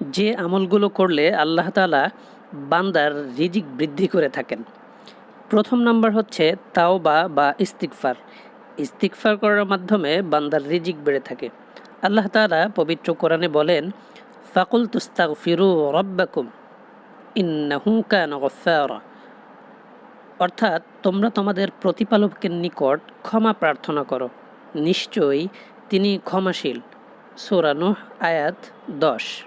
যে আমলগুলো করলে আল্লাহ তালা বান্দার রিজিক বৃদ্ধি করে থাকেন। প্রথম নাম্বার হচ্ছে তাওবা বা ইস্তিকফার ইস্তিকফার করার মাধ্যমে বান্দার রিজিক বেড়ে থাকে। আল্লাহ তালা পবিত্র কোরআনে বলেন ফাকুল তুস্তাক ফিরু রব্বাকুম, ইন্নাহু কান গফারা অর্থাৎ তোমরা তোমাদের প্রতিপালকের নিকট ক্ষমা প্রার্থনা করো। নিশ্চয়ই তিনি ক্ষমাশীল। সোরানো আয়াত দশ।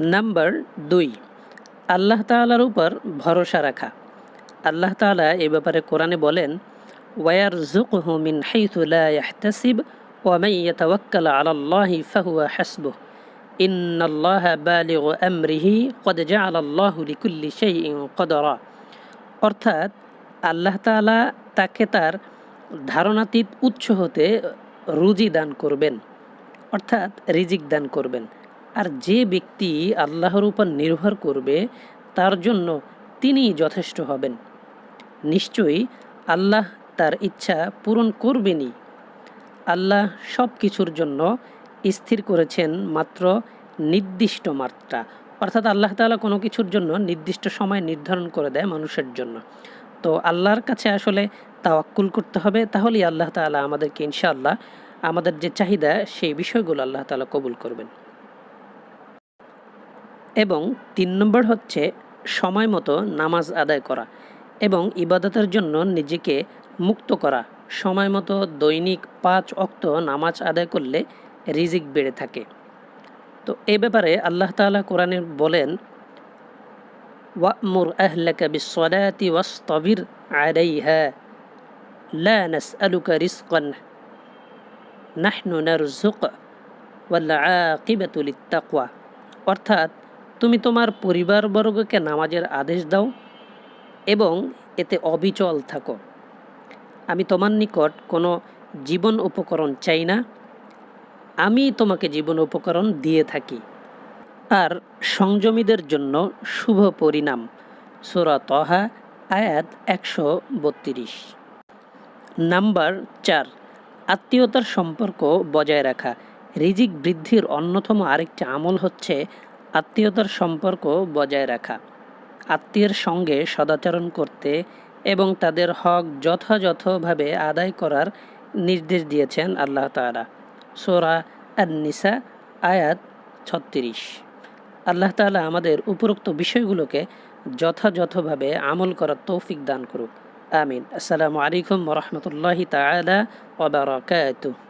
নাম্বার দুই, আল্লাহ তাআলার উপর ভরসা রাখা। আল্লাহ তাআলা এ ব্যাপারে কোরআনে বলেন ওয়ার মিন জাআলাল্লাহু লিকুল্লি শাইইন কদরা। অর্থাৎ আল্লাহ তাআলা তাকে তার ধারণাতীত উৎস হতে রুজি দান করবেন, অর্থাৎ রিজিক দান করবেন। আর যে ব্যক্তি আল্লাহর উপর নির্ভর করবে, তার জন্য তিনি যথেষ্ট হবেন। নিশ্চয়ই আল্লাহ তার ইচ্ছা পূরণ করবেনই। আল্লাহ সব কিছুর জন্য স্থির করেছেন মাত্র নির্দিষ্ট মাত্রা। অর্থাৎ আল্লাহ তাআলা কোনো কিছুর জন্য নির্দিষ্ট সময় নির্ধারণ করে দেয় মানুষের জন্য। তো আল্লাহর কাছে আসলে তাওয়াক্কুল করতে হবে, তাহলেই আল্লাহ তাআলা আমাদেরকে ইনশাআল্লাহ আমাদের যে চাহিদা, সেই বিষয়গুলো আল্লাহ তাআলা কবুল করবেন। এবং তিন নম্বর হচ্ছে সময় মতো নামাজ আদায় করা এবং ইবাদতের জন্য নিজেকে মুক্ত করা। সময় মতো দৈনিক পাঁচ অক্ত নামাজ আদায় করলে রিজিক বেড়ে থাকে। তো এ ব্যাপারে আল্লাহ তাআলা কোরআনে বলেন, ওয়ামুর আহলাকা বিসসালাতি ওয়াসতাবির আলাইহা, লা নাসআলুকা রিজকান, নাহনু নারযুক, ওয়াল আকিবাতু লিত্তাকওয়া। অর্থাৎ তুমি তোমার পরিবারবর্গকে নামাজের আদেশ দাও এবং এতে অবিচল থাকো। আমি তোমার নিকট কোনো জীবন উপকরণ চাই না। আমি তোমাকে জীবন উপকরণ দিয়ে থাকি। আর সংযমীদের জন্য শুভ পরিণাম। সুরা তহা, আয়াত একশো বত্রিশ। নাম্বার চার, আত্মীয়তার সম্পর্ক বজায় রাখা। রিজিক বৃদ্ধির অন্যতম আরেকটি আমল হচ্ছে আত্মীয়তার সম্পর্ক বজায় রাখা। আত্মীয়ের সঙ্গে সদাচরণ করতে এবং তাদের হক যথাযথভাবে আদায় করার নির্দেশ দিয়েছেন আল্লাহ তাআলা। সোরা নিসা আয়াত ছত্রিশ। আল্লাহ তাআলা আমাদের উপরোক্ত বিষয়গুলোকে যথাযথভাবে আমল করার তৌফিক দান করুক। আমিন। আসসালামু আলাইকুম রহমতুল্লাহি তাআলা ওয়া বারাকাতুহু।